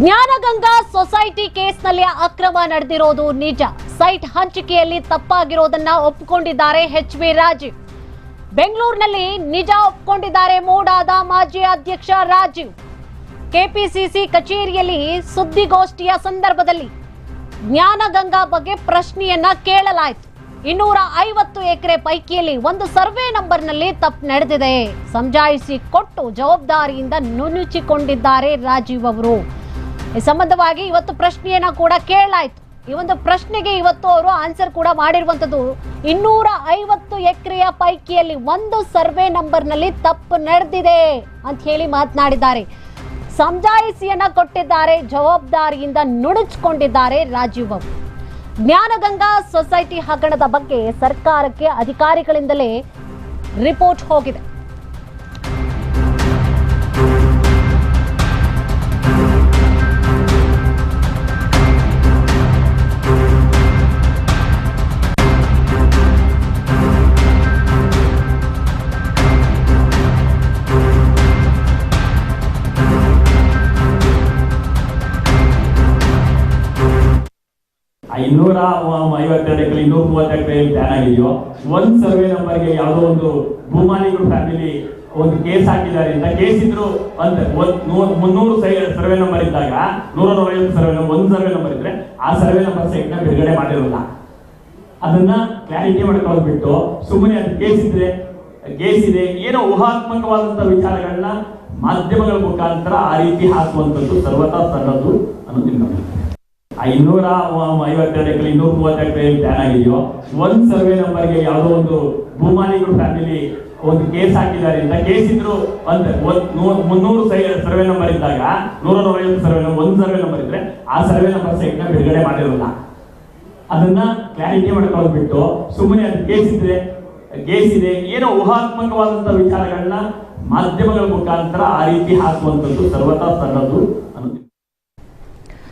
Jnanaganga society ಕೇಸ್ನಲ್ಲಿ ಅಕ್ರಮ ನಡೆದಿರೋದು ನಿಜ. ಸೈಟ್ ಹಂಚಿಕೆಯಲ್ಲಿ ತಪ್ಪಾಗಿರೋದನ್ನ ಒಪ್ಪಿಕೊಂಡಿದ್ದಾರೆ ಎಚ್ ವಿ ರಾಜೀವ್. ಬೆಂಗಳೂರಿನಲ್ಲಿ ನಿಜ ಒಪ್ಪಿಕೊಂಡಿದ್ದಾರೆ ಮೂಡಾದ ಮಾಜಿ ಅಧ್ಯಕ್ಷ ರಾಜೀವ್. ಕೆಪಿಸಿಸಿ ಕಚೇರಿಯಲ್ಲಿ ಸುದ್ದಿಗೋಷ್ಠಿಯ ಸಂದರ್ಭದಲ್ಲಿ ಜ್ಞಾನಗಂಗಾ ಬಗ್ಗೆ ಪ್ರಶ್ನೆಯನ್ನ ಕೇಳಲಾಯಿತು. ಇನ್ನೂರ ಐವತ್ತು ಎಕರೆ ಪೈಕಿಯಲ್ಲಿ ಒಂದು ಸರ್ವೆ ನಂಬರ್ನಲ್ಲಿ ತಪ್ಪು ನಡೆದಿದೆ. ಸಮಜಾಯಿಸಿ ಕೊಟ್ಟು ಜವಾಬ್ದಾರಿಯಿಂದ ನುಣುಚಿಕೊಂಡಿದ್ದಾರೆ ರಾಜೀವ್ ಅವರು. ಈ ಸಂಬಂಧವಾಗಿ ಇವತ್ತು ಪ್ರಶ್ನೆಯನ್ನ ಕೂಡ ಕೇಳಲಾಯಿತು. ಈ ಒಂದು ಪ್ರಶ್ನೆಗೆ ಇವತ್ತು ಅವರು ಆನ್ಸರ್ ಕೂಡ ಮಾಡಿರುವಂತದ್ದು ಇನ್ನೂರ ಐವತ್ತು ಎಕರೆಯ ಪೈಕಿಯಲ್ಲಿ ಒಂದು ಸರ್ವೆ ನಂಬರ್ನಲ್ಲಿ ತಪ್ಪು ನಡೆದಿದೆ ಅಂತ ಹೇಳಿ ಮಾತನಾಡಿದ್ದಾರೆ. ಸಮಜಾಯಿಸಿಯನ್ನ ಕೊಟ್ಟಿದ್ದಾರೆ, ಜವಾಬ್ದಾರಿಯಿಂದ ನುಣುಚಿಕೊಂಡಿದ್ದಾರೆ ರಾಜೀವ್ ಬಾಬು. ಜ್ಞಾನಗಂಗಾ ಸೊಸೈಟಿ ಹಗರಣದ ಬಗ್ಗೆ ಸರ್ಕಾರಕ್ಕೆ ಅಧಿಕಾರಿಗಳಿಂದಲೇ ರಿಪೋರ್ಟ್ ಹೋಗಿದೆ. ಇನ್ನೂರ ಐವತ್ತೆರಡು ಎಕರೆ ಇನ್ನೂರ ಮೂವತ್ತು ಎಕರೆ ಪ್ಲಾನ್ ಆಗಿದೆಯೋ, ಒಂದ್ ಸರ್ವೆ ನಂಬರ್ಗೆ ಯಾವುದೋ ಒಂದು ಭೂಮಾಲಿಗಳು ಫ್ಯಾಮಿಲಿ ಒಂದು ಕೇಸ್ ಹಾಕಿದ್ದಾರೆ ಅಂತ ಕೇಸ್ ಇದ್ರು ಅಂತ ಮುನ್ನೂರು ಸರ್ವೆ ನಂಬರ್ ಇದ್ದಾಗ ನೂರ ನೂರೈವತ್ತು ಸರ್ವೆ ನಂಬರ್ ಒಂದು ಸರ್ವೆ ನಂಬರ್ ಇದ್ರೆ, ಆ ಸರ್ವೆ ನಂಬರ್ ಸೈಟ್ನ ಬಿಡುಗಡೆ ಮಾಡಿರಲ್ಲ ಅದನ್ನ ಕ್ಲಾರಿಟಿ ಮಾಡ್ಕೊಳ್ಬಿಟ್ಟು ಸುಮ್ಮನೆ ಅದು ಕೇಸ್ ಇದ್ರೆ ಕೇಸ್ ಇದೆ, ಏನೋ ಊಹಾತ್ಮಕವಾದಂತ ವಿಚಾರಗಳನ್ನ ಮಾಧ್ಯಮಗಳ ಮುಖಾಂತರ ಆ ರೀತಿ ಹಾಕುವಂಥದ್ದು ಸರ್ವತಾ ತನ್ನದು ಅನ್ನೋದು. ಆ ಇನ್ನೂರ ಇನ್ನೂರ ಮೂವತ್ತು ಎಕರೆ ಪ್ಲಾನ್ ಆಗಿದೆಯೋ? ಒಂದ್ ಸರ್ವೆ ನಂಬರ್ಗೆ ಯಾವುದೋ ಒಂದು ಭೂಮಾಲಿಕರು ಫ್ಯಾಮಿಲಿ ಒಂದು ಕೇಸ್ ಹಾಕಿದ್ದಾರೆ ಅಂತ ಕೇಸ್ ಇದ್ರು ಒಂದ್ ಮುನ್ನೂರು ಸರ್ವೆ ನಂಬರ್ ಇದ್ದಾಗ ನೂರ ನೂರೈವತ್ತು ಸರ್ವೆ ನಂಬರ್ ಒಂದು ಸರ್ವೆ ನಂಬರ್ ಇದ್ರೆ ಆ ಸರ್ವೆ ನಂಬರ್ ಸೈಟ್ನ ಬಿಡುಗಡೆ ಮಾಡಿರಲ್ಲ. ಅದನ್ನ ಕ್ಲಾರಿಟಿ ಮಾಡ್ಕೊಳ್ಬಿಟ್ಟು ಸುಮ್ಮನೆ ಅದು ಕೇಸ್ ಇದ್ರೆ ಕೇಸ್ ಇದೆ, ಏನೋ ಊಹಾತ್ಮಕವಾದಂತಹ ವಿಚಾರಗಳನ್ನ ಮಾಧ್ಯಮಗಳ ಮುಖಾಂತರ ಆ ರೀತಿ ಹಾಕುವಂಥದ್ದು ಸರ್ವತಾ ಸಲ್ಲದು